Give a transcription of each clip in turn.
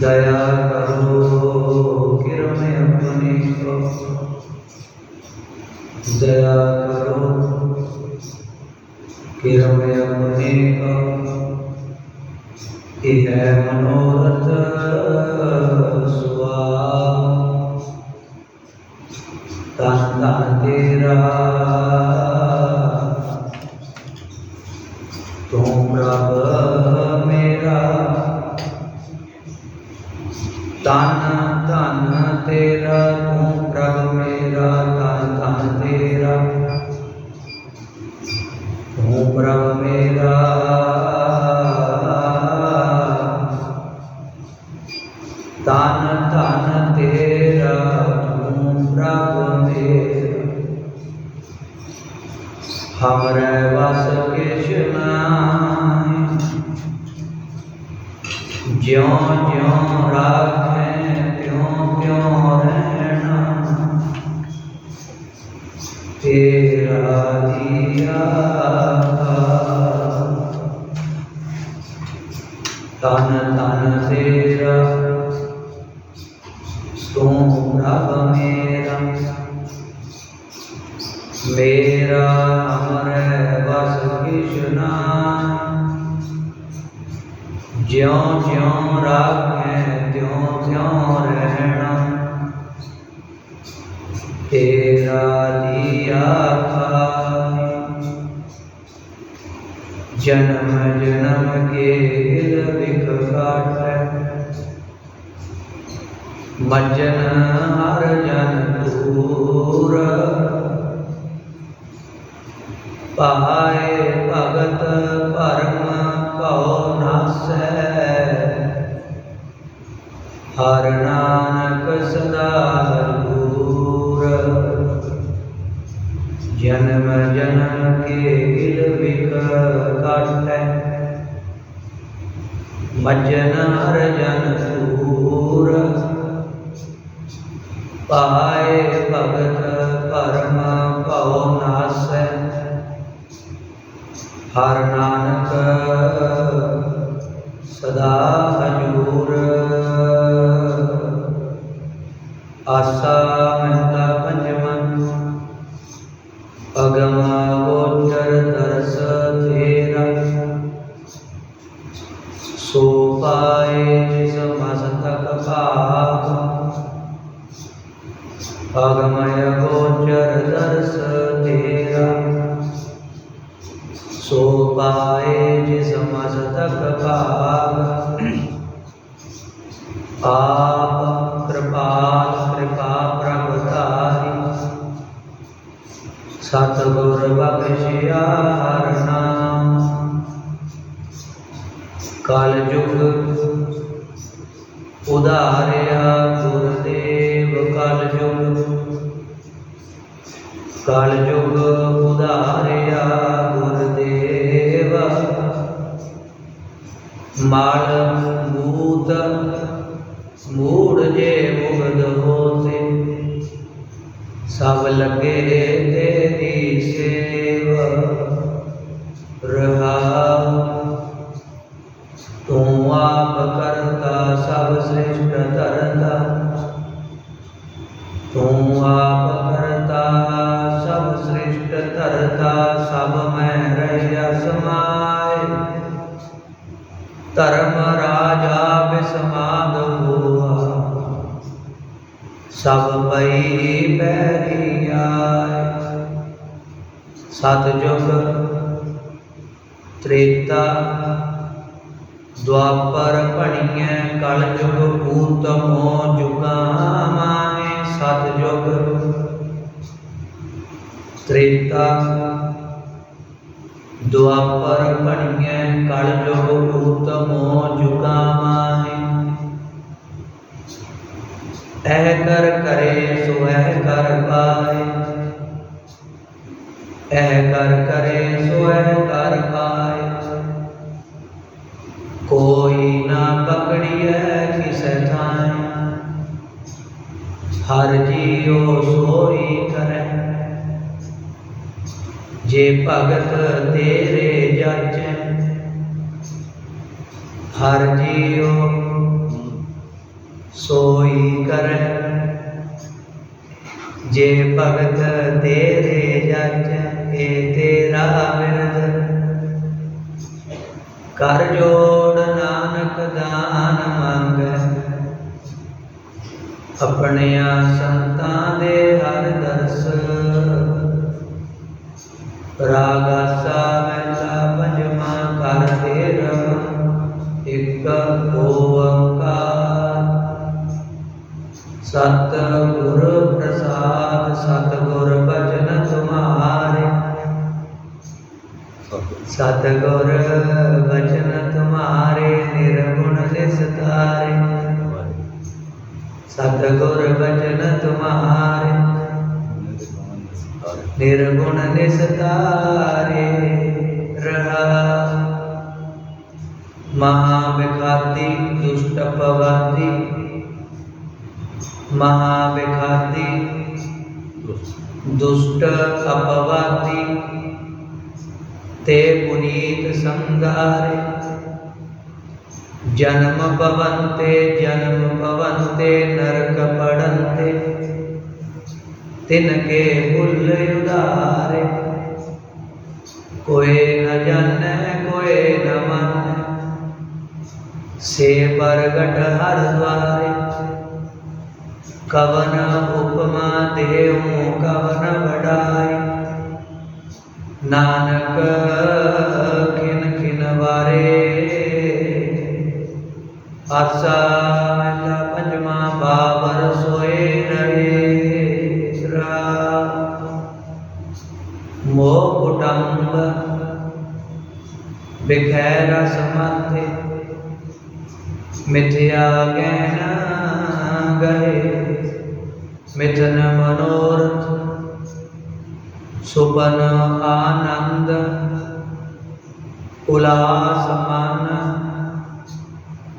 दया करो किरण मैं अपने को दया करो किरण मैं अपने को यह मनोरथ धन धन तेरा तू प्रभु मेरा धन धन तेरा। तू प्रभु मेरा। धन धन तेरा तू प्रभु मेरा। हमरे बस कृष्णा ज्यों ज्यों राख तन तन तेरा तू रब मेरा मेरा अमर बस कृष्णा ज्यो ज्यों राखें त्यों त्यों रहना तेरा ਰਹਿਣਾ ਤੇਰਾ ਦੀਆ ਖਾਈ ਜਨਮ ਜਨਮ ਕੇ ਦਿਲ ਵਿਖ ਕਾਟੈ ਮਜਨ ਹਰ ਜਨ ਦੂਰ ਪਾਏ ਭਗਤ ਪਰਮ ਭਉ ਨਾਸੈ के हर का मस्तक पाप पाप कृपाल कृपा प्रभुतारी। सतगुर बख्शिया ਮਾਲ ਮੂਤ ਮੂੜ ਜੇ ਮੁਗਦ ਹੋਤੇ। ਸਭ ਲਗੇ ਤੇਰੀ ਸੇਵ ਰਹਾ ਧਰਮ ਰਾਜਾ ਬਿਸਮਾਦ ਹੋਆ ਸਭ ਪਈ ਪੈਰੀਆਏ ਸਤਜੁਗ ਤ੍ਰੇਤਾ, ਦੁਆਪਰ ਭਣੀਐ ਕਲਯੁਗ ਪੂਤਮੋ ਜੁਗਾਂ ਮਾਏ ਸਤਜੁਗ ਤ੍ਰੇਤਾ द्वापर कण्य कलजोगुप्तमो जुगामाहि अह कर करे सो अह कर पाए अह कर करे सो अह कर पाए कोई ना पकड़ी है किस थाए हर जियो सोई करे ਜੇ ਭਗਤ ਤੇਰੇ ਜਾਚੈ ਹਰ ਜੀਉ ਸੋਈ ਕਰੈ। ਜੇ ਭਗਤ ਤੇਰੇ ਜਾਚੈ ਇਹ ਤੇਰਾ ਬਿਰਦ ਕਰ ਜੋੜ ਨਾਨਕ ਦਾਨ ਮੰਗੈ। ਆਪਣਿਆਂ ਸੰਤਾਂ ਦੇ ਹਰ ਦਰਸ। ਰਾਗਾਸਾ ਮਹਿਲਾ ਪੰਜਵਾਂ ਕਰ ਦੇ ਰਮ ਇੱਕ ਓੰਕਾਰ। ਸਤ ਗੁਰ ਪ੍ਰਸਾਦ ਸਤ ਗੁਰ ਬਚਨ ਤੁਮਾਰੇ। ਸਤ ਗੁਰ गुण रहा? महाविखाती दुष्ट पवाती महाविखाती दुष्ट अपवाती। ते पुनीत संगारे। जन्म पवनते जन्म पवनते नरक पड़ते ਤਿਨ ਕੇ ਭੁੱਲ ਉਧਾਰੇ। ਕੋਏ ਨ ਜਾਣੈ ਕੋਏ ਨ ਮੰਨੈ। ਸੇ ਪ੍ਰਗਟ ਹਰ ਦਵਾਰੇ ਕਵਨ ਉਪਮਾ ਦੇਉ ਕਵਨ ਵਡਾਈ। ਨਾਨਕ ਖਿਨ ਖਿਨ ਵਾਰੇ। ਆਸਾ गोपुटम्ब बिखैरसमते मिथ्या गहन गहे, मिथन मनोरथ सुपन आनंद उलासमान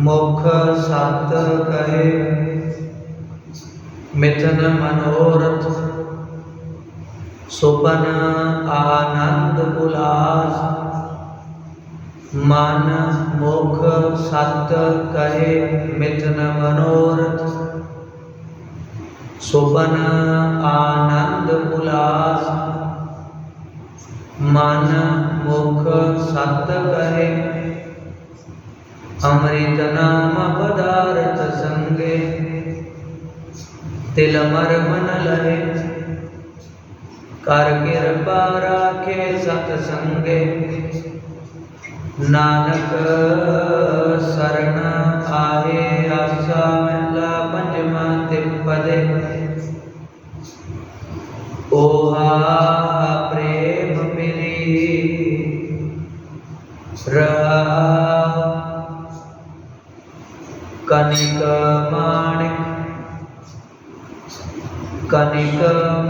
मुख सत कहे, मिथन मनोरथ सुपन आनंद उलास मन मुख सत कहे मिथन मनोरथ सुपन आनंद उलास मन मुख सत कहे अमृत नाम पदार्थ संगे। तिल मर मन लहे ਕਰ ਕਿਰਪਾ ਰਾਖੇ ਸਤ ਸੰਗੇ ਨਾਨਕ ਸਰਣ ਆਏ ਆਸਾ ਮਹਿਲਾ ਪੰਜਵਾਂ ਤਿਪਦੇ ਓਹਾ ਪ੍ਰੇਮ ਮਿਲੀ ਰਹਾ ਕਨਿਕ ਮਾਣਿਕ कनिक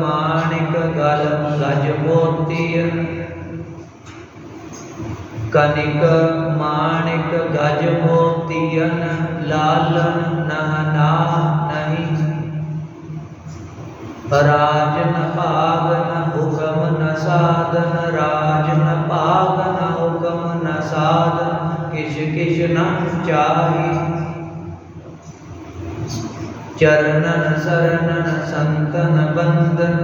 माणिक कलम गजमोती कनिक माणिक गजमोतियन लालन नहना नहीं। राजन पागन हुकम न साधन, राजन पागन हुकम न साधन। किश किश न चाही चरणन शरणन संतन बंदन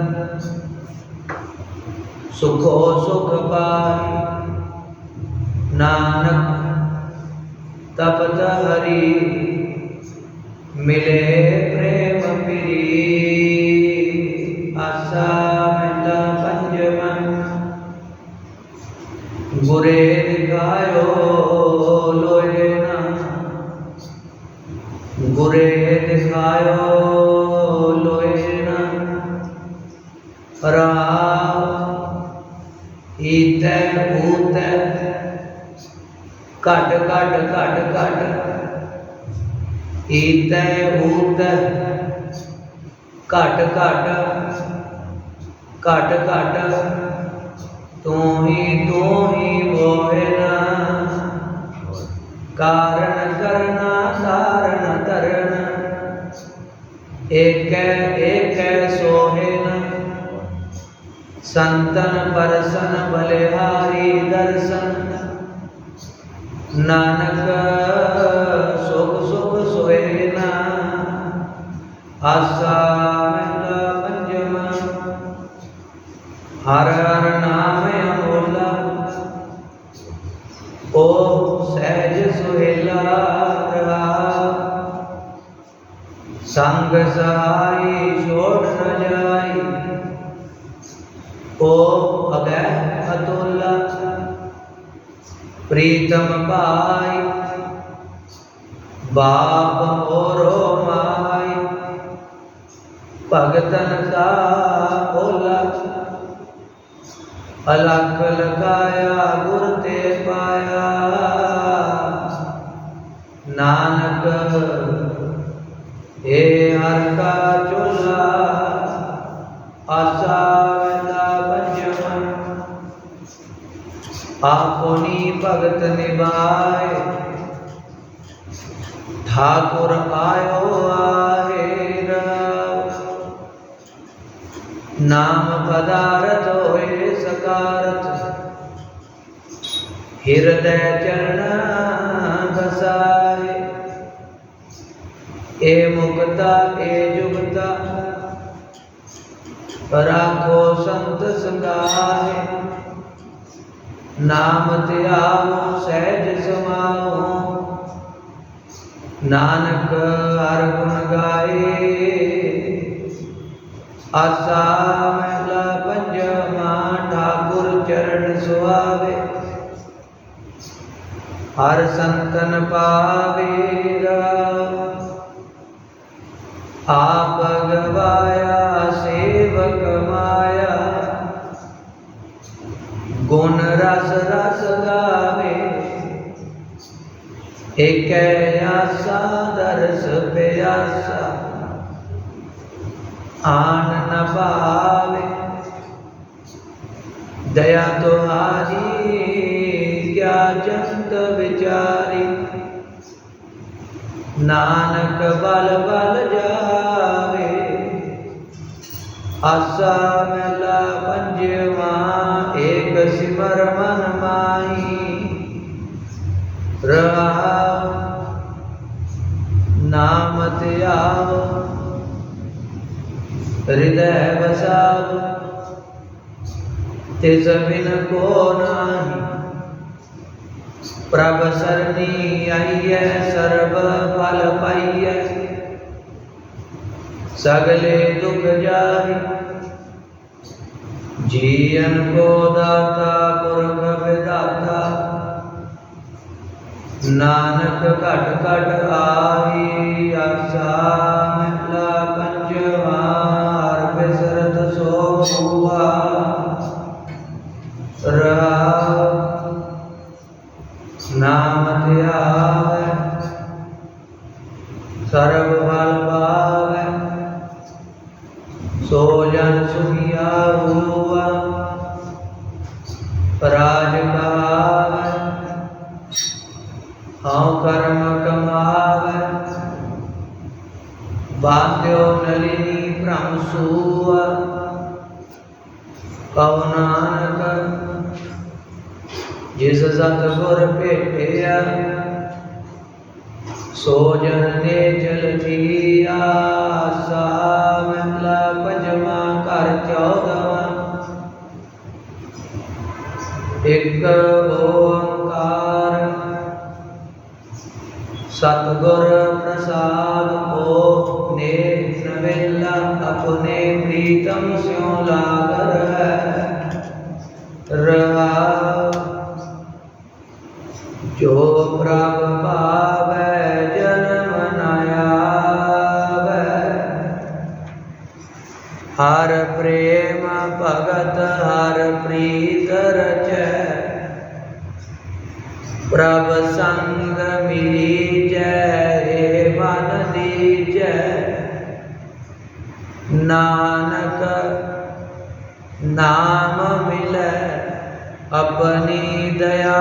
सुखो सुख पाई नानक तपत हरि मिले प्रेम प्री आशा पंजमन गुरे रा इत घट घट घट घट इत भूत घट घट घट घट तू ही तू ही बोहना कारण करना कारण धरण एक एक संतन परसन बलिहारी दर्शन। नानक, सुख सुख सोयना आसा पंचम हर हर नाम अमोला। ओ सहज सुहेला संग सहाय छोड़ न प्रीतम पाई बाप और माई भगतन का बोला अलग लगाया गुर पाया नान मुनि भगत निभाए। ठाकुर आयो आहे नाम पदार्थ हो सकार हृदय चरण बसाए। ए मुक्ता, ए जुगता। राखो संत सकाए ਨਾਮ ਧਿਆਵੋ ਸਹਿਜ ਸਮਾਓ। ਨਾਨਕ ਹਰ ਗੁਣ ਗਾਏ। ਆਸਾ ਮਹਿਲਾ ਪੰਜਵਾ, ਠਾਕੁਰ ਚਰਨ ਸੁਆਵੇ। ਹਰ ਸੰਤਨ ਪਾਵੇ ਆਪ ਗਵਾਇਆ, ਸੇਵਕ ਮਾਇਆ। ਗੁਣ सदा सदा सदा में एक आशा दर्श पे आन न पावे। दया तो हारी, क्या जंत विचारी। नानक बल बल जावे। आसा मेला पंजवा एक बस मन माही रहा नामत हृदय बसाव तिस बिन को नाही। प्रभ सरणी आइय सर्व फल पाइय सगले दुख जाई जीवन को दाता, पुरख, विदाता। नानक घट घट आई, आशा मिला पंचवा हर बिसरत सो हुआ। नाम त्याग सर्व फल पावे। सो जन सुखिया हुआ ਗੁਰ ਪ੍ਰਸਾਦ ਕੋ ਨੇ ਸਵੇਲਾ ਆਪਣੇ ਪ੍ਰੀਤਮ ਸਿਉ ਲਾਗ ਰਹਿ ਰਹਾ ਜੋ ਪ੍ਰਭ ਪਾਵੈ ਜਨਮ ਨਾਇਆਵੈ ਹਰ ਪ੍ਰੇਮ ਭਗਤ ਹਰ ਪ੍ਰੀਤ ਰਚੈ। ਪ੍ਰਭ ਸੰਗ ਮਿਲੀ मन नानक नाम मिल अपनी दया